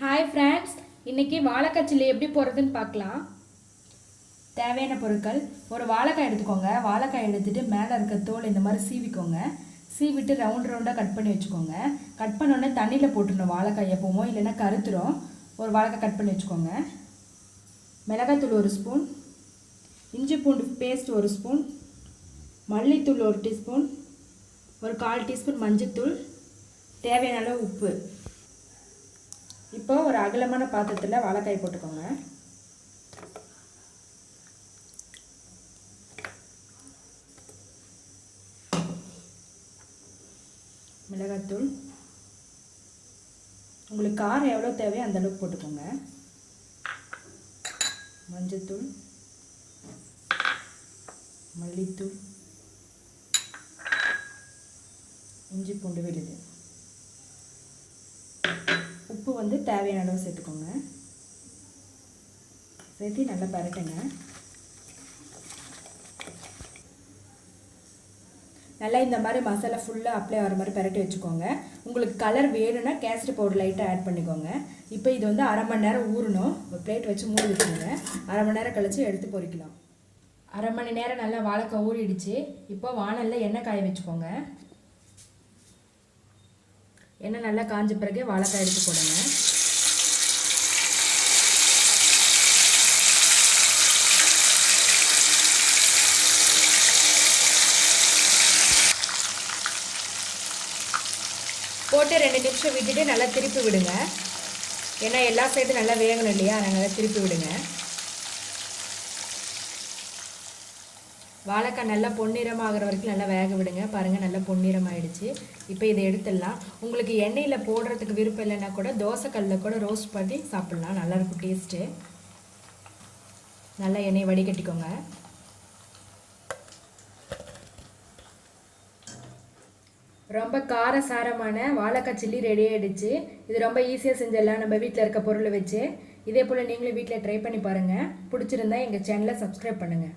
Hi friends இன்றைக்கி வாழைக்காய் chilli எப்படி போடுறதுன்னு பார்க்கலாம். தேவையான பொருட்கள். ஒரு வாழைக்காய் எடுத்துக்கோங்க. வாழைக்காய் எடுத்துகிட்டு மேலே இருக்க தோல் இந்த மாதிரி சீவிக்கோங்க. சீவிட்டு ரவுண்ட் ரவுண்டாக கட் பண்ணி வச்சுக்கோங்க. கட் பண்ணோடனே தண்ணியில் போட்டுடணும் வாழைக்காய் எப்போமோ இல்லைன்னா கருத்துரும். ஒரு வாழைக்காய் கட் பண்ணி வச்சுக்கோங்க. மிளகாத்தூள் ஒரு ஸ்பூன் இஞ்சி பூண்டு பேஸ்ட் ஒரு ஸ்பூன் மல்லித்தூள் ஒரு டீஸ்பூன் ஒரு கால் டீஸ்பூன் மஞ்சத்தூள். தேவையான அளவு உப்பு. இப்போ ஒரு அகலமான பாத்திரத்தில் வாழைக்காய் போட்டுக்கோங்க. மிளகாத்தூள். உங்களுக்கு காரம் எவ்வளோ தேவையோ அந்த அளவுக்கு போட்டுக்கோங்க. மஞ்சத்தூள். மல்லித்தூள். இஞ்சி பூண்டு விழுது வந்து தேவையான அளவு சேர்த்துக்கோங்க. சேர்த்து நல்லா பரட்டுங்க. நல்லா இந்த மாதிரி மசாலா ஃபுல்லாக அப்ளை ஆகிற மாதிரி பரட்டி வச்சுக்கோங்க. உங்களுக்கு கலர் வேணும்னா கேசரி பவுடர் லைட்டாக ஆட் பண்ணிக்கோங்க. இப்போ இது வந்து அரை மணி நேரம் ஊறணும். ஒரு பிளேட் வச்சு மூடி வச்சுக்கோங்க. அரை மணி நேரம் கழித்து எடுத்து பொறிக்கலாம் அரை மணி நேரம் நல்லா வாழைக்காய் ஊறிடுச்சு. இப்போ வானலில் எண்ணெய் காய வச்சுக்கோங்க. எண்ணெய் நல்லா காஞ்ச பிறகு வாழைக்காய் எடுத்து போடுங்க. போட்டு ரெண்டு நிமிஷம் விட்டுட்டு நல்லா திருப்பி விடுங்க. ஏன்னா எல்லா சைடும் நல்லா வேகணும் இல்லையா? அதனால் திருப்பி விடுங்க. வாழைக்காய் நல்லா பொன்னிறமாகிற வரைக்கும் நல்லா வேக விடுங்க. பாருங்கள் நல்லா பொன்னிறம் ஆயிடுச்சு இப்போ இதை எடுத்துடலாம். உங்களுக்கு எண்ணெயில் போடுறதுக்கு விருப்பம் இல்லைன்னா கூட தோசைக்கல்லில் கூட ரோஸ்ட் பண்ணி சாப்பிட்லாம். நல்லாயிருக்கும் டேஸ்ட்டு நல்லா எண்ணெயை வடிகட்டிக்கோங்க. ரொம்ப காரசாரமான வாழைக்காய் சில்லி ரெடி ஆகிடுச்சு இது ரொம்ப ஈஸியாக செஞ்சிடலாம் நம்ம வீட்டில் இருக்க பொருளை வச்சு. இதே போல் நீங்களும் வீட்டில் ட்ரை பண்ணி பாருங்கள் பிடிச்சிருந்தா எங்கள் சேனலை சப்ஸ்கிரைப் பண்ணுங்கள்